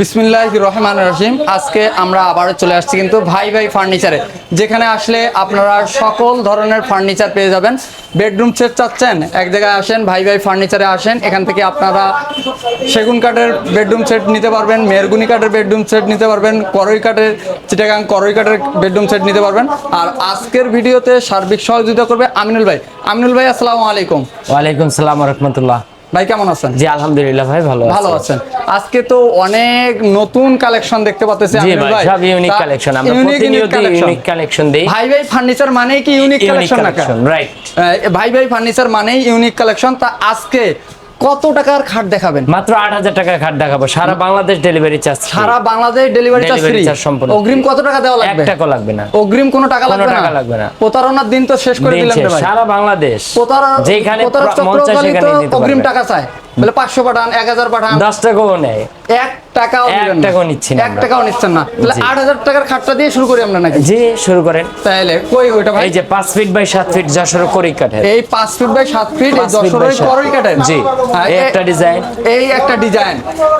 বিসমিল্লাহ রহমান রহিম। আজকে আমরা আবারও চলে আসছি কিন্তু ভাই ভাই ফার্নিচারে। যেখানে আসলে আপনারা সকল ধরনের ফার্নিচার পেয়ে যাবেন। বেডরুম সেট চাচ্ছেন, এক জায়গায় আসেন, ভাই ভাই ফার্নিচারে আসেন। এখান থেকে আপনারা সেগুন কাঠের বেডরুম সেট নিতে পারবেন, মেরগুনি কাঠের বেডরুম সেট নিতে পারবেন, করই কাঠের চিটাগাং করই কাঠের বেডরুম সেট নিতে পারবেন। আর আজকের ভিডিওতে সার্বিক সহযোগিতা করবে আমিনুল ভাই। আমিনুল ভাই, আসসালামু আলাইকুম। ওয়ালাইকুম সালাম রহমতুল্লাহ। ভাই কেমন আছেন? জি আলহামদুলিল্লাহ ভাই ভালো ভালো আছেন। আজকে তো অনেক নতুন কালেকশন দেখতে পাচ্ছি আমি ভাই সব ইউনিক কালেকশন আমরা প্রতিনিয়ত ইউনিক কালেকশন। দেই। ভাই ভাই ফার্নিচার মানেই কি ইউনিক কালেকশন রাইট ভাই ভাই ফার্নিচার মানেই ইউনিক কালেকশন। তা আজকে কত টাকার খাট দেখাবেন? মাত্র আট হাজার টাকার খাট দেখাবো। সারা বাংলাদেশ ডেলিভারি চার্জ সারা বাংলাদেশ ডেলিভারি চার্জ ফ্রি সম্পূর্ণ অগ্রিম কত টাকা দেওয়া এক লাগবে টাকা লাগবে না। অগ্রিম কোনো টাকা লাগবে না? টাকা লাগবে না। প্রতারণার দিন তো শেষ করে দিলাম ভাই। সারা বাংলাদেশ। প্রতারক যেখানে প্রতারক মন চক্রকালী তো অগ্রিম টাকা চায়। বলে পাঁচশো পাঠান এক হাজার পাঠান। দশ টাকাও নেয়। এক টাকাও এক টাকাও নিচ্ছি না এক টাকাও নিচ্ছেন না। তাহলে আট হাজার টাকার খাটটা দিয়ে শুরু করি আমরা নাকি? জি শুরু করেন। তাহলে কই ওইটা ভাই? এই যে পাঁচ ফিট বাই সাত ফিট যশোর করি কাঠের। এই পাঁচ ফিট বাই সাত ফিট এই পাঁচ feet by যশোরের সাত। করই জি। হ্যাঁ, এই একটা ডিজাইন। এই একটা ডিজাইন।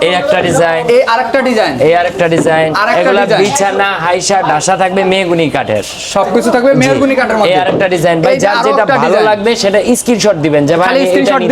এই একটা ডিজাইন। এই আরেকটা ডিজাইন। এই আরেকটা ডিজাইন। এগুলা বিছানা হাইসা ডাসা থাকবে মেগুনি কাঠের। সবকিছু থাকবে মেহরগুনি কাঠের এই আরেকটা ডিজাইন। ভাই যার যেটা ভালো লাগবে সেটা স্ক্রিনশট দিবেন যে ভাই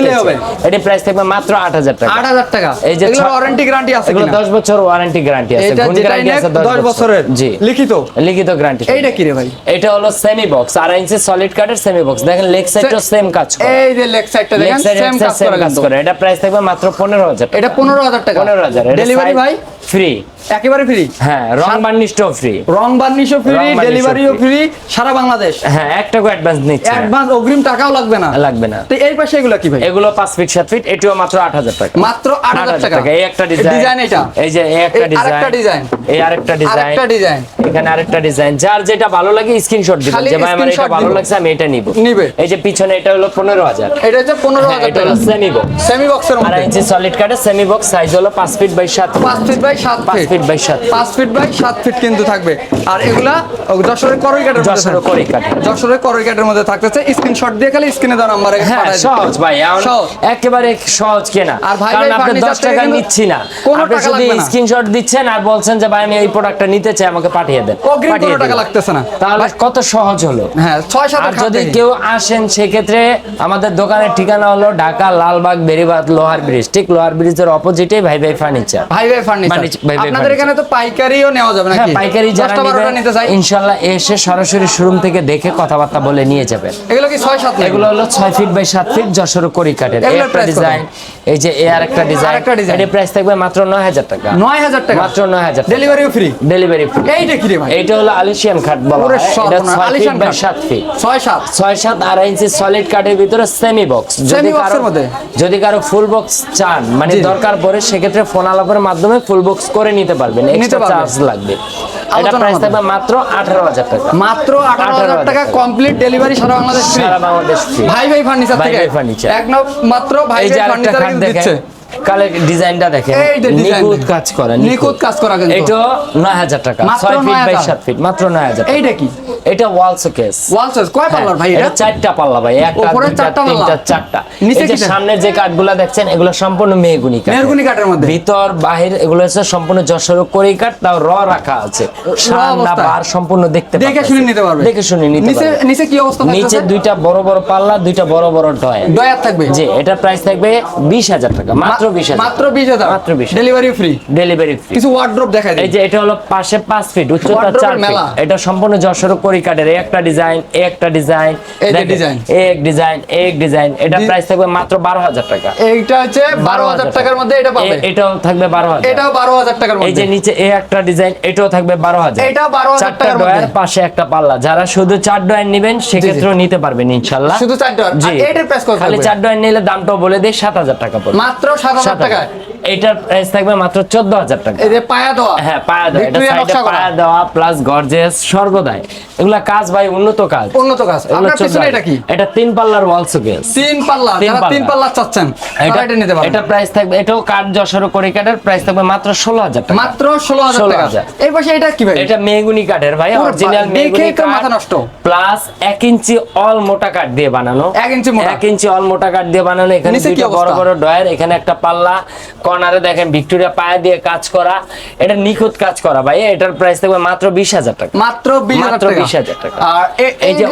চাই। হবে। এটি প্রাইস থাকবে মাত্র 8000 টাকা। আট হাজার টাকা। এই যে ওয়ারেন্টি গ্যারান্টি আছে 10 বছর ওয়ারেন্টি গ্যারান্টি আছে গুণ গ্যারান্টি আছে 10 বছরের। জি। লিখিত। লিখিত গ্যারান্টি এইটা কি রে ভাই? এটা হলো সেমি বক্স আর ইঞ্চি সলিড কাঠের সেমি বক্স দেখেন লেগ সাইডও সেম কাজ করে। এই যে লেগ সাইডটা দেখেন সেম কাজ করে কাজ করে। এটা প্রাইস থাকবে মাত্র 15000 এটা পনেরো হাজার টাকা। 15000 ডেলিভারি ভাই? ফ্রি একেবারে ফ্রি হ্যাঁ রং বার্নিশটাও ফ্রি রং বার্নিশও ফ্রি ডেলিভারিও ফ্রি সারা বাংলাদেশ। হ্যাঁ এক টাকা অ্যাডভান্স নিচ্ছে। অ্যাডভান্স অগ্রিম টাকাও লাগবে না। লাগবে না। তো এই পাশে এগুলো কি ভাই? এগুলো 5 ফিট 7 ফিট এটিও মাত্র 8000 টাকা। মাত্র আট হাজার 8000 টাকা। এই একটা ডিজাইন ডিজাইন এটা। এই যে একটা ডিজাইন ডিজাইন এই আরেকটা ডিজাইন আরেকটা ডিজাইন এখানে আরেকটা ডিজাইন যার যেটা ভালো লাগে স্ক্রিনশট দিবেন। যে ভাই আমার এটা ভালো লাগছে আমি এটা নিব। নিবে। এই যে পিছনে এটা হলো 15000 এটা হচ্ছে পনেরো হাজার এটা হলো সেমি বক্স সেমি বক্সের আর ইঞ্চি সলিড কাঠের সেমি বক্স সাইজ হলো 5 ফিট বাই 7 পাঁচ ফিট বাই সাত 5 ফিট ফিট বাই 7 পাঁচ ফিট বাই সাত ফিট কিন্তু থাকবে। আর এগুলা যশোরের করই মধ্যে যশোরের করই কাঠের। যশোরের করই কাঠের মধ্যে থাকতেছে। স্ক্রিনশট দিয়ে খালি স্ক্রিনে দেওয়া নাম্বারে হ্যাঁ সহজ ভাই। একেবারে সহজ কেনা। আর ভাই আপনি 10 টাকা নিচ্ছি না। কোনো টাকা না। স্ক্রিনশট দিচ্ছেন আর বলছেন যে ভাই আমি এই প্রোডাক্টটা নিতে চাই আমাকে পাঠিয়ে দেন। অগ্রিম কোনো টাকা। লাগতেছে না। তাহলে কত সহজ হলো। হ্যাঁ ছয় সাত যদি কেউ আসেন সেক্ষেত্রে আমাদের দোকানের ঠিকানা হলো ঢাকা লালবাগ বেরিবাদ লোহার ব্রিজ ঠিক লোহার ব্রিজের অপোজিটে ভাই ভাই ফার্নিচার ভাই ভাই ফার্নিচার আপনাদের এখানে তো পাইকারিও নেওয়া যাবে হ্যাঁ নাকি? পাইকারি যারা নিতে চাই। ইনশাল্লাহ এসে সরাসরি শোরুম থেকে দেখে কথাবার্তা বলে নিয়ে যাবেন এগুলো কি ছয় সাত এগুলো হলো ছয় ফিট বাই সাত ফিট যশোর করি কাঠের এই একটা ডিজাইন এই যে এ আর একটা ডিজাইন। এর প্রাইস থাকবে মাত্র নয় টাকা। নয় হাজার টাকা? মাত্র ডেলিভারিও ফ্রি ডেলিভারি ফ্রি এইটা কি রে ভাই? হলো আলিশিয়ান খাট বলা হয়। এটা বাই ফিট ইঞ্চি সলিড কাঠের ভিতরে সেমি বক্স যদি কারও মধ্যে? যদি কারও ফুল বক্স চান মানে। দরকার পড়ে সেক্ষেত্রে ফোন আলাপের মাধ্যমে ফুল বক্স করে নিতে পারবেন। এক্সট্রা চার্জ লাগবে। এটা প্রাইস থাকবে মাত্র আঠারো হাজার টাকা। মাত্র 18,000 টাকা টাকা। কমপ্লিট ডেলিভারি সারা বাংলাদেশ সারা বাংলাদেশ ভাই ভাই ফার্নিচার থেকে? ভাই। এক মাত্র ভাই ভাই ফার্নিচার দিচ্ছে। কালে ডিজাইনটা দেখেন। নিখুঁত কাজ করা নিখুঁত। কাজ করা কিন্তু। এটা নয় হাজার টাকা মাত্র ছয় ফিট বাই 9,000 সাত ফিট মাত্র নয় হাজার এইটা কি? এটা ওয়াল শোকেস ওয়াল সাইজ কয় পাল্লার ভাই এটা? চারটা পাল্লা ভাই একটা উপরে চারটা? তিনটা চারটা। নিচে কিসের? সামনের যে কাঠগুলা দেখছেন এগুলো সম্পূর্ণ মেহগুনি কাঠ মেহগনি কাঠের মধ্যে? ভিতর বাহির এগুলো হচ্ছে সম্পূর্ণ যশোর করি কাঠ তাও র রাখা আছে। সামনা বার সম্পূর্ণ দেখতে দেখে শুনে নিতে পারবে। দেখে শুনে নিতে নিচে নিচে কি অবস্থা নিচে দুইটা বড় বড় পাল্লা দুইটা বড় বড় ডয় দয়ার থাকবে? জি এটা প্রাইস থাকবে বিশ হাজার টাকা। মাত্র বিশ মাত্র বিশ হাজার? মাত্র 20,000 ডেলিভারি ফ্রি ডেলিভারি ফ্রি কিছু ওয়ার্ড্রপ দেখাই এই যে এটা হলো পাশে পাঁচ ফিট উচ্চতা চার ফিট এটা সম্পূর্ণ যশোর করি কাঠের। একটা ডিজাইন একটা ডিজাইন এই যে দেখেন, design। এই এক ডিজাইন এক ডিজাইন এটা প্রাইস থাকবে মাত্র বারো হাজার টাকা। এইটা হচ্ছে বারো হাজার টাকার মধ্যে এটা পাবে। এটাও থাকবে বারো হাজার। এটাও বারো হাজার টাকার এই যে নিচে এই একটা ডিজাইন এটাও থাকবে বারো হাজার। এটাও 12,000 চারটা টাকার মধ্যে। পাশে একটা পাল্লা। যারা শুধু চার ডয়ার নেবেন সেক্ষেত্রেও নিতে পারবেন ইনশাল্লাহ। শুধু চার ডয়ার। জি। এটার price কত খালি চার ডয়ার নিলে দামটাও বলে দেয় সাত হাজার টাকা পড়বে। মাত্র সাত টাকায়। এটার প্রাইস থাকবে মাত্র চোদ্দ হাজার টাকা। এই যে পায়া দেওয়া। হ্যাঁ পায়া দেওয়া। এটা সাইডে পায়া দেওয়া প্লাস গর্জেস সর্বদাই এগুলা কাজ ভাই উন্নত কাজ। উন্নত কাজ। আপনার পিছনে এটা কি? এটা তিন পাল্লার ওয়াল শোকেস তিন পাল্লা। যারা তিন পাল্লা। চাচ্ছেন এটা এটা নিতে পারবেন। এটা প্রাইস থাকবে এটাও কাঠ যশোর করে কাঠের প্রাইস থাকবে মাত্র ষোলো হাজার টাকা। মাত্র ষোলো হাজার টাকা এই পাশে এটা কি ভাই? এটা মেগুনি কাঠের ভাই অরিজিনাল মেগুনি কাঠ মাথা নষ্ট। প্লাস এক ইঞ্চি অল মোটা কাঠ দিয়ে বানানো। এক ইঞ্চি মোটা। এক ইঞ্চি অল মোটা কাঠ দিয়ে বানানো। এখানে বড় বড় ডয়ার এখানে একটা পাল্লা কর্নারে দেখেন ভিক্টোরিয়া পায়া দিয়ে কাজ করা এটা নিখুঁত কাজ করা ভাই এটার প্রাইস থাকবে মাত্র বিশ হাজার টাকা। মাত্র বিশ হাজার টাকা। 20,000 টাকা। আর এই যে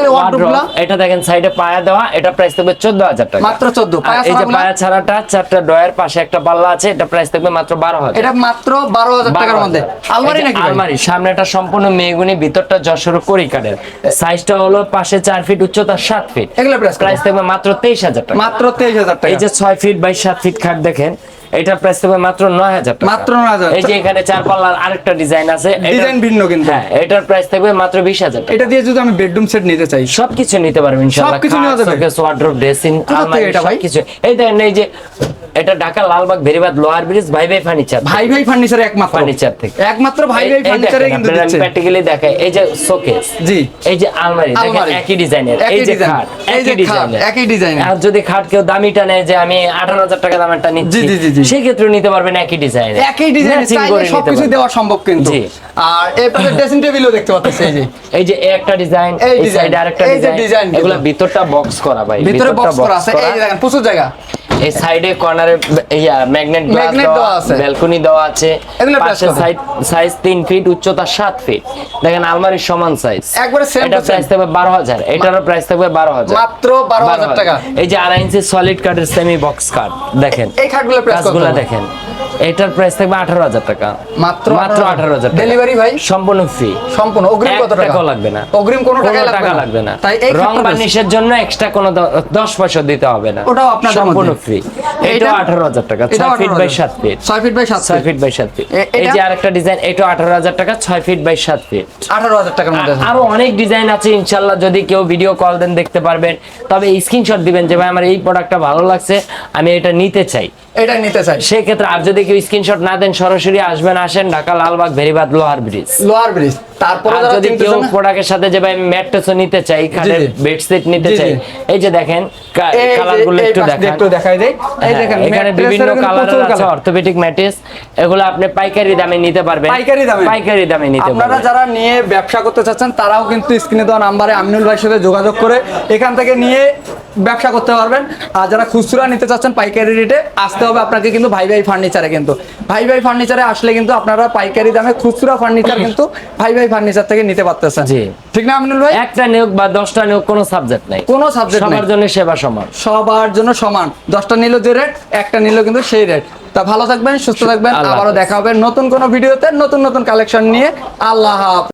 এটা দেখেন সাইডে পায়া দেওয়া এটা প্রাইস থাকবে চোদ্দ হাজার টাকা। মাত্র 14 পায়া এই যে পায়া ছাড়াটা চারটা ডয়ের পাশে একটা পাল্লা আছে এটা প্রাইস থাকবে মাত্র বারো হাজার। এটা মাত্র বারো হাজার টাকার মধ্যে। আলমারি নাকি? আলমারি সামনেটা সম্পূর্ণ মেগুনি ভিতরটা যশোর করি কাঠের সাইজটা হলো পাশে চার ফিট উচ্চতা সাত ফিট এগুলো প্রাইস থাকবে মাত্র তেইশ হাজার টাকা। মাত্র তেইশ হাজার টাকা। এই যে ছয় ফিট বাই সাত ফিট খাট দেখেন এটার প্রাইস থাকবে মাত্র নয় হাজার টাকা। মাত্র 9,000 এই যে এখানে চার পাল্লার আরেকটা ডিজাইন আছে Design ভিন্ন কিন্তু। হ্যাঁ এটার প্রাইস থাকবে মাত্র বিশ হাজার টাকা। এটা দিয়ে যদি আমি বেডরুম সেট নিতে চাই। সবকিছু নিতে পারবেন ইনশাআল্লাহ। সবকিছু নেওয়া যাবে? ওয়ার্ড্রোব ড্রেসিং আলমারি এটা? সবকিছু। এই দেখেন এই যে এটা ঢাকা লালবাগ বেরিবাদ লোহার ব্রিজ ভাই ভাই ফার্নিচার ভাই ভাই ফার্নিচার একমাত্র। ফার্নিচার থেকে। একমাত্র ভাই ভাই ফার্নিচারে কিন্তু দিচ্ছে। প্র্যাকটিক্যালি দেখায় এই যে শোকেস জি। এই যে আলমারি দেখেন একই ডিজাইনের এই যে খাট একই একই। আর যদি খাট কেউ দামিটা নেয় যে আমি আঠারো হাজার টাকা দামেরটা নিচ্ছি জি, জি, জি, সেই ক্ষেত্রে নিতে পারবেন একই ডিজাইন একই ডিজাইন সবকিছু দেওয়া সম্ভব কিন্তু। আর এরপরে ড্রেসিং টেবিলও দেখতে পাচ্ছেন এই যে। এই যে একটা ডিজাইন এই সাইডে আরেকটা ডিজাইন এগুলো ভিতরটা বক্স করা ভাই। ভিতরে বক্স করা আছে। এই দেখেন প্রচুর জায়গা। এই সাইডে কর্নারে ইয়া ম্যাগনেট গ্লাস দেওয়া আছে। ব্যালকনি দেওয়া আছে। পাশে সাইড সাইজ 3 ফিট উচ্চতা 7 ফিট দেখেন আলমারির সমান সাইজ একবারে সেম এটা। প্রাইস থাকবে 12000 এটারও প্রাইস থাকবে 12000 মাত্র 12,000 টাকা। এই যে আড়াই ইঞ্চি সলিড কাটের সেমি বক্স কাট দেখেন। এই খাটগুলোর প্রাইস কত দেখেন। এটার প্রাইস থাকবে 18000 টাকা। মাত্র মাত্র 18000 টাকা। ডেলিভারি ভাই? সম্পূর্ণ ফ্রি সম্পূর্ণ। অগ্রিম কত টাকা? লাগবে না। অগ্রিম কোনো টাকা লাগবে না। তাই এই রং বার্নিশের জন্য এক্সট্রা কোনো দশ পয়সা দিতে হবে না। ওটাও আপনাদের সম্পূর্ণ ফ্রি? এটাও আঠারো হাজার টাকা। ছয় ফিট বাই 18,000 সাত ফিট ছয় ফিট বাই সাত ছয় ফিট বাই সাত ফিট এই যে আরেকটা ডিজাইন এটাও আঠারো হাজার টাকা ছয় ফিট বাই সাত ফিট আঠারো হাজার টাকার মধ্যে। আরও অনেক ডিজাইন আছে ইনশাল্লাহ। যদি কেউ ভিডিও কল দেন দেখতে পারবেন। তবে স্ক্রিনশট দিবেন যে ভাই আমার এই প্রোডাক্টটা ভালো লাগছে আমি এটা নিতে চাই। এটা নিতে চাই। সেই ক্ষেত্রে আর যদি কেউ স্ক্রিনশট না দেন সরাসরি আসবেন আসেন ঢাকা লালবাগ ভেরিবাদ লোহার ব্রিজ লোয়ার ব্রিজ তারপরে যদি কেউ প্রোডাক্টের সাথে যে ভাই ম্যাট্রেসও নিতে চাই খাটের বেডশিট নিতে। চাই এই যে দেখেন এই যে- কালারগুলো এই একটু দেখান। একটু দেখাই দেই। এই হ্যাঁ, দেখেন এখানে বিভিন্ন কালারের আছে অর্থোপেডিক ম্যাট্রেস এগুলো আপনি পাইকারি দামে নিতে পারবেন। পাইকারি দামে। পাইকারি দামে নিতে আপনারা যারা নিয়ে ব্যবসা করতে চাচ্ছেন তারাও কিন্তু স্ক্রিনে দেওয়া নাম্বারে আমিনুল ভাইয়ের সাথে যোগাযোগ করে এখান থেকে নিয়ে ব্যবসা করতে পারবেন। আর যারা খুচরা নিতে চাচ্ছেন পাইকারি রেটে আসতে হবে আপনাকে কিন্তু ভাই ভাই ফার্নিচারে কিন্তু। ভাই ভাই ফার্নিচারে আসলে কিন্তু আপনারা পাইকারি দামে খুচরা ফার্নিচার কিন্তু ভাই ভাই ফার্নিচার থেকে নিতে পারতেছেন। জি। ঠিক না আমিনুল ভাই? একটা নিয়োগ বা দশটা নিয়োগ কোনো সাবজেক্ট নাই। কোনো সাবজেক্ট সবার জন্য সেবা সমান। সবার জন্য সমান। দশটা নিল যে রেট একটা নিল কিন্তু সেই রেট তা ভালো থাকবেন সুস্থ থাকবেন। আবারও দেখা হবে নতুন কোনো ভিডিওতে নতুন নতুন কালেকশন নিয়ে। আল্লাহ হাফেজ।